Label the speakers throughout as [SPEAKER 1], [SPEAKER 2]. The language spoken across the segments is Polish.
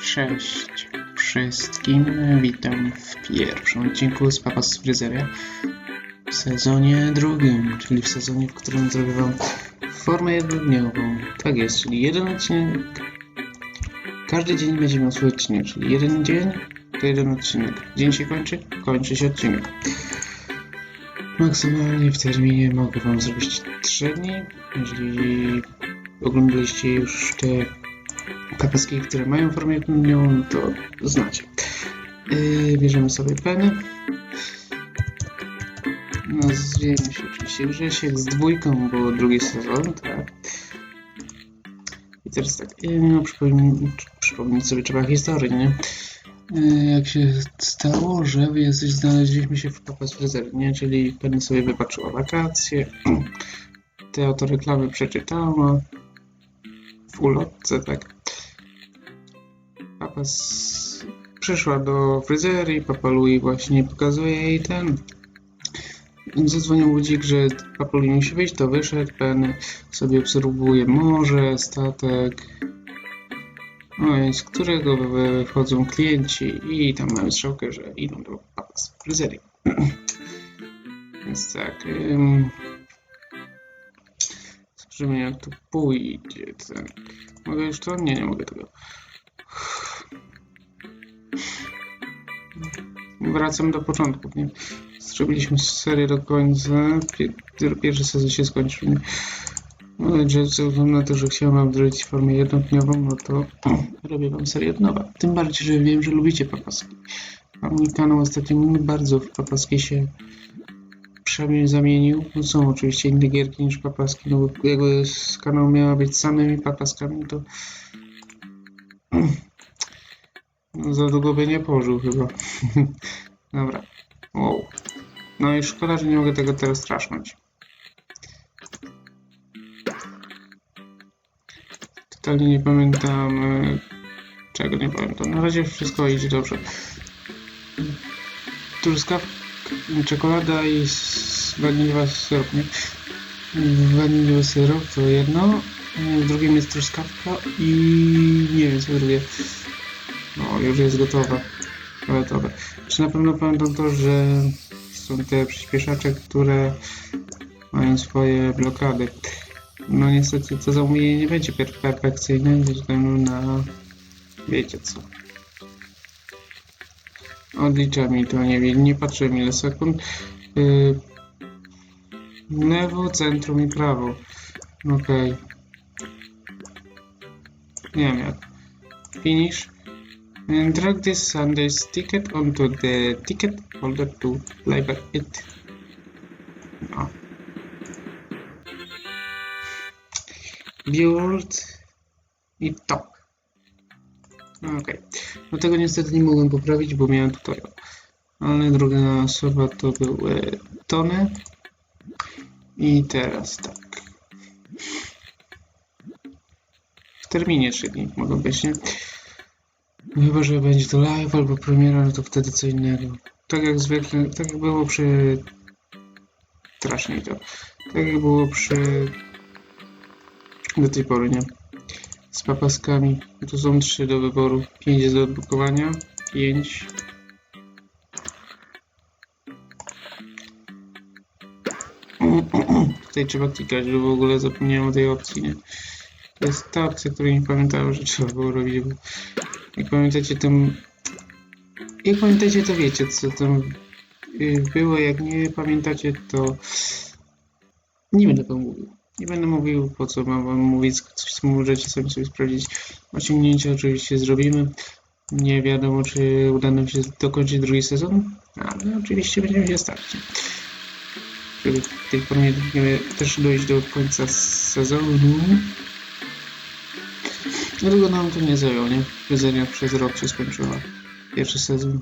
[SPEAKER 1] Cześć wszystkim, witam w pierwszym odcinku z Papa z Fryzeria w sezonie drugim, czyli w sezonie, w którym zrobię wam formę jednodniową. Tak jest, czyli jeden odcinek. Każdy dzień będzie miał swój odcinek, czyli jeden dzień to jeden odcinek. Dzień się kończy, kończy się odcinek. Maksymalnie w terminie mogę wam zrobić 3 dni, jeżeli oglądaliście już te kapaski, które mają formę no to znacie. Yy, bierzemy sobie penę. Nazwiemy się oczywiście Grzesiek z dwójką, bo drugi sezon, tak. I teraz tak, yy, no, przypomnij, przypomnieć sobie trzeba historię, nie? Yy, jak się stało, że jesteś, znaleźliśmy się w Papas Freezer, nie? Czyli Penny sobie wypatrzyła wakacje, te oto reklamy przeczytała w ulotce, tak. Papa s- przyszła do fryzerii, Papa Louis właśnie pokazuje jej ten. Zadzwonił budzik, że Papa Louis musi wyjść, to wyszedł, sobie obserwuje morze, statek, no więc z którego wy- wychodzą klienci i tam mają strzałkę, że idą do Papa z fryzerii. więc tak, ym, zobaczymy jak to pójdzie. Tak. Mogę już to? Nie, nie mogę tego. Wracam do początku. Nie? Zrobiliśmy serię do końca. Pierwszy sezon się skończył. Nie? No, że ze względu na to, że chciałem wam zrobić formę jednodniową, no to robię wam serię od nowa. Tym bardziej, że wiem, że lubicie papaski. A mój kanał ostatnio bardzo w papaski się przynajmniej zamienił. No są oczywiście inne gierki niż papaski, no bo jakby kanał miała być samymi papaskami, to za długo by nie pożył chyba. Dobra. Wow. No i szkoda, że nie mogę tego teraz strasznąć. Totalnie nie pamiętam e, czego nie pamiętam. Na razie wszystko idzie dobrze. Truskawka, czekolada i waniliowa syrop? Waniliowy syrop to jedno, drugim jest truskawka i nie wiem co drugie. No, już jest gotowa. Gotowe. Czy na pewno pamiętam to, że są te przyspieszacze, które mają swoje blokady. No niestety to zamówienie nie będzie per perfekcyjne ze względu na wiecie co. Odlicza mi to, nie wiem, nie patrzyłem ile sekund. Yy, lewo, centrum i prawo. Okej. Nie wiem jak. Finish. And drag this Sunday's ticket onto the ticket holder to label it. No. Build i top. Okej. No tego niestety nie mogłem poprawić, bo miałem tutorial. Ale druga osoba to był e, Tony. I teraz tak. W terminie 3 dni mogą być, nie? No Chyba, że będzie to live albo premiera, no to wtedy co innego. Tak jak zwykle, tak jak było przy... Strasznie to. Tak jak było przy... Do tej pory, nie? Z papaskami. Tu są trzy do wyboru. Pięć jest do odblokowania. Pięć. Tutaj trzeba klikać, że w ogóle zapomniałem o tej opcji, nie? To jest ta opcja, której nie pamiętałem, że trzeba było robić, bo jak pamiętacie tam... Jak pamiętacie, to wiecie, co tam y, było. Jak nie pamiętacie, to nie będę wam mówił. Nie będę mówił, po co mam wam mówić, coś co możecie sami sobie sprawdzić. Osiągnięcia oczywiście zrobimy. Nie wiadomo, czy uda nam się dokończyć drugi sezon, ale oczywiście będziemy się starać. Żeby w tej formie nie- też dojść do końca sezonu. Dlatego nam to nie zajęło, nie? Fryzeria przez rok się skończyła. Pierwszy sezon.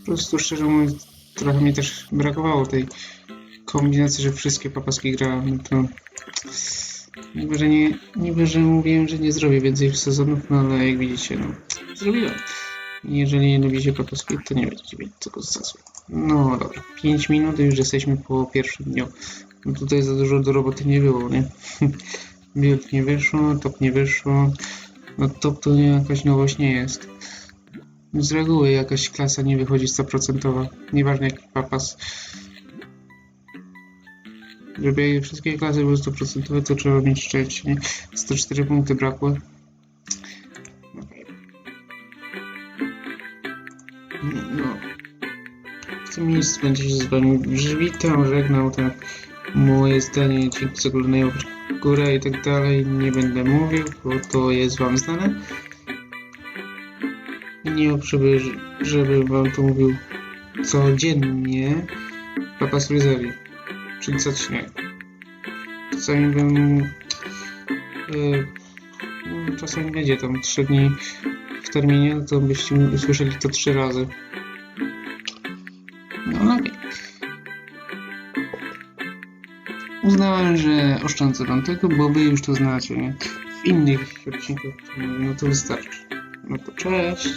[SPEAKER 1] Po prostu szczerze mówiąc, trochę mi też brakowało tej kombinacji, że wszystkie papaski grałem. No to niby, że nie, niby, że mówiłem, że nie zrobię więcej sezonów, no ale jak widzicie, no zrobiłem. Jeżeli nie lubicie papaski, to nie będziecie mieć tego sensu. No dobra, 5 minut i już jesteśmy po pierwszym dniu. No tutaj za dużo do roboty nie było, nie? Build nie wyszło, top nie wyszło. No top to nie, jakaś nowość nie jest. Z reguły jakaś klasa nie wychodzi 100%. Nieważne jaki papas. Żeby wszystkie klasy były 100%, to trzeba mieć szczęście, nie? 104 punkty brakło. No. W tym miejscu będzie się z wami witam, żegnał, tak. Moje zdanie, dzięki za oglądanie w górę i tak dalej, nie będę mówił, bo to jest wam znane. Nie potrzebuję, żebym wam to mówił codziennie. Papa Fryzerii, czyli co odcinek. Czasami bym... Yy, czasami będzie tam 3 dni w terminie, to byście usłyszeli to 3 razy. Uznałem, że oszczędzę wam tego, bo wy już to znacie? W innych odcinkach, no to wystarczy. No to cześć.